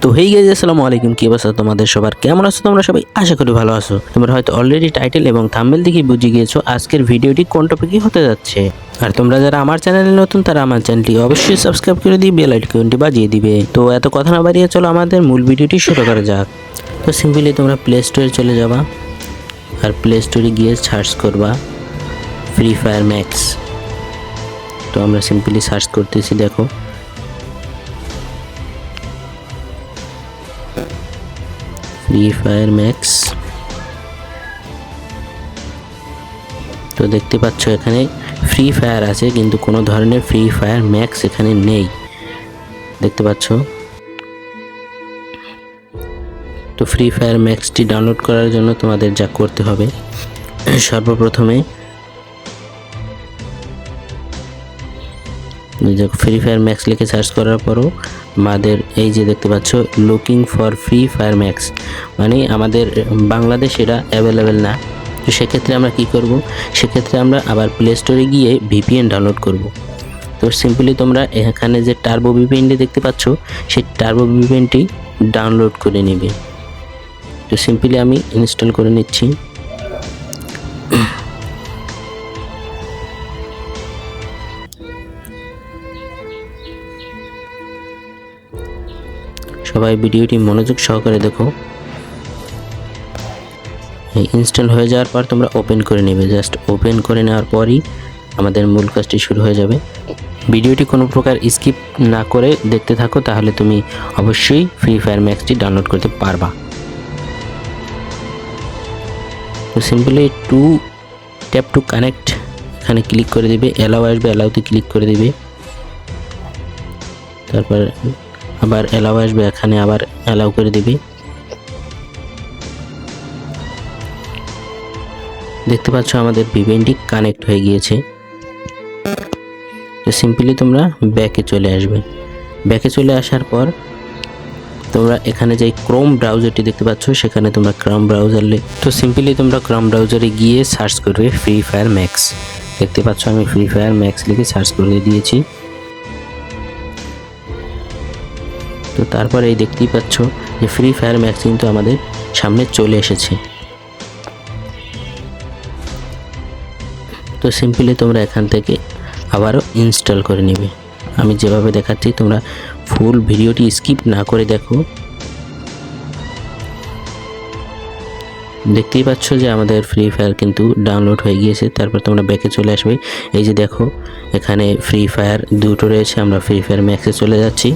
তো হয়ে গেছে আসসালামু আলাইকুম, কি অবস্থা তোমাদের সবার? কেমন আছো তোমরা সবাই? আশা করি ভালো আছো। তোমরা হয়তো অলরেডি টাইটেল এবং থাম্বনেল দেখে বুঝে গিয়েছো আজকের ভিডিওটি কোন টপিকে হতে যাচ্ছে। আর তোমরা যারা আমার চ্যানেলে নতুন, তারা আমার চ্যানেলটি অবশ্যই সাবস্ক্রাইব করে দিয়ে বেল আইকনটি বাজিয়ে দিবে। তো এত কথা না বাড়িয়ে চলো আমাদের মূল ভিডিওটি শুরু করা যাক। তো সিম্পলি তোমরা প্লে স্টোরে চলে যাবা আর প্লে স্টোরে গিয়ে সার্চ করবা ফ্রি ফায়ার ম্যাক্স তো আমরা সিম্পলি সার্চ করতেছি, দেখো। ফ্রি ফায়ার ম্যাক্স তো দেখতে পাচ্ছ এখানে ফ্রি ফায়ার আছে, কিন্তু কোনো ধরনের ফ্রি ফায়ার ম্যাক্স এখানে নেই। দেখতে পাচ্ছ? তো ফ্রি ফায়ার ম্যাক্সটি ডাউনলোড করার জন্য তোমাদের যা করতে হবে, সর্বপ্রথমে ফ্রি ফায়ার ম্যাক্স লিখে সার্চ করার পরও আমাদের এই যে দেখতে পাচ্ছ looking for Free Fire Max মানে আমাদের বাংলাদেশ এটা অ্যাভেলেবেল না। তো সেক্ষেত্রে আমরা কি করব? সেক্ষেত্রে আমরা আবার প্লে স্টোরে গিয়ে ভিপিএন ডাউনলোড করব। তো সিম্পলি তোমরা এখানে যে টার্বো ভিপিএনটি দেখতে পাচ্ছ, সেই টার্বো ভিপিএনটি ডাউনলোড করে নেবে। তো সিম্পলি আমি ইনস্টল করে নিচ্ছি। সবাই ভিডিওটি মনোযোগ সহকারে দেখো। ইনস্টল হয়ে যাওয়ার পর তোমরা ওপেন করে নেবে। জাস্ট ওপেন করে নেওয়ার পরই আমাদের মূল কাজটি শুরু হয়ে যাবে। ভিডিওটি কোনো প্রকার স্কিপ না করে দেখতে থাকো, তাহলে তুমি অবশ্যই ফ্রি ফায়ার ম্যাক্সটি ডাউনলোড করতে পারবা। তো simply to tap to connect এখানে ক্লিক করে দেবে। অ্যালাউ আসবে অ্যালাউতে ক্লিক করে দেবে। তারপর আবার অ্যালাউ আসবে, এখানে আবার অ্যালাউ করে দিবি। দেখতে পাচ্ছ আমাদের ভিভেনটি কানেক্ট হয়ে গিয়েছে। তো সিম্পলি তোমরা ব্যাকে চলে আসবে। ব্যাকে চলে আসার পর তোমরা এখানে যে ক্রোম ব্রাউজারটি দেখতে পাচ্ছ, সেখানে তোমরা ক্রোম ব্রাউজার তো সিম্পলি তোমরা ক্রোম ব্রাউজারে গিয়ে সার্চ করবে ফ্রি ফায়ার ম্যাক্স দেখতে পাচ্ছ আমি ফ্রি ফায়ার ম্যাক্স লিখে সার্চ করে দিয়েছি। তো তারপরে এই দেখতেই পাচ্ছ যে ফ্রি ফায়ার ম্যাক্স কিন্তু আমাদের সামনে চলে এসেছে। তো সিম্পলি তোমরা এখান থেকে আবারও ইনস্টল করে নেবে। আমি যেভাবে দেখাচ্ছি, তোমরা ফুল ভিডিওটি স্কিপ না করে দেখো। দেখতেই পাচ্ছ যে আমাদের ফ্রি ফায়ার কিন্তু ডাউনলোড হয়ে গিয়েছে। তারপর তোমরা ব্যাকে চলে আসবে। এই যে দেখো, এখানে ফ্রি ফায়ার দুটো রয়েছে, আমরা ফ্রি ফায়ার ম্যাক্সে চলে যাচ্ছি।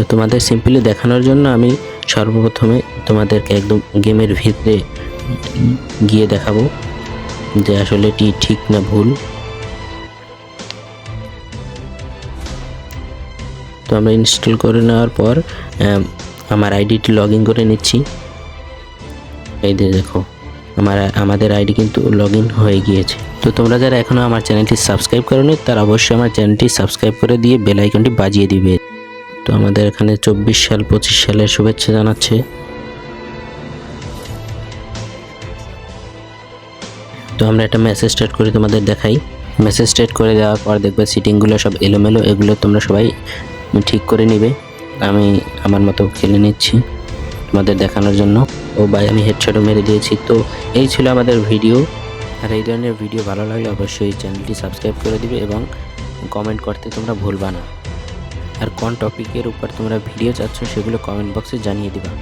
তো তোমাদের সিম্পলি দেখানোর জন্য আমি সর্বপ্রথমে তোমাদেরকে একদম গেমের ভিতরে গিয়ে দেখাবো যে আসলে এটি ঠিক না ভুল। তো আমরা ইনস্টল করে নেওয়ার পর আমার আইডিটি লগ ইন করে নিচ্ছি। এই যে দেখো, আমার, আমাদের আইডি কিন্তু লগ ইন হয়ে গিয়েছে। তো তোমরা যারা এখনও আমার চ্যানেলটি সাবস্ক্রাইব করোনি, তারা অবশ্যই আমার চ্যানেলটি সাবস্ক্রাইব করে দিয়ে বেল আইকনটি বাজিয়ে দিবে। তো আমাদের এখানে চব্বিশ সাল, পঁচিশ সালের শুভেচ্ছা জানাচ্ছে। তো আমরা একটা মেসেজ স্টার্ট করে তোমাদের দেখাই। মেসেজ স্টার্ট করে দেওয়ার পর দেখবে সিটিংগুলো সব এলোমেলো, এগুলো তোমরা সবাই ঠিক করে নিবে। আমি আমার মতো খেলে নিচ্ছি তোমাদের দেখানোর জন্য। ও ভাই, আমি হেডশটও মেরে দিয়েছি। তো এই ছিল আমাদের ভিডিও আর এই ধরনের ভিডিও ভালো লাগলে অবশ্যই চ্যানেলটি সাবস্ক্রাইব করে দিবে এবং কমেন্ট করতে তোমরা ভুলবা না। আর কোন টপিকের উপর তোমরা ভিডিও চাচ্ছ সেগুলো কমেন্ট বক্সে জানিয়ে দিবা।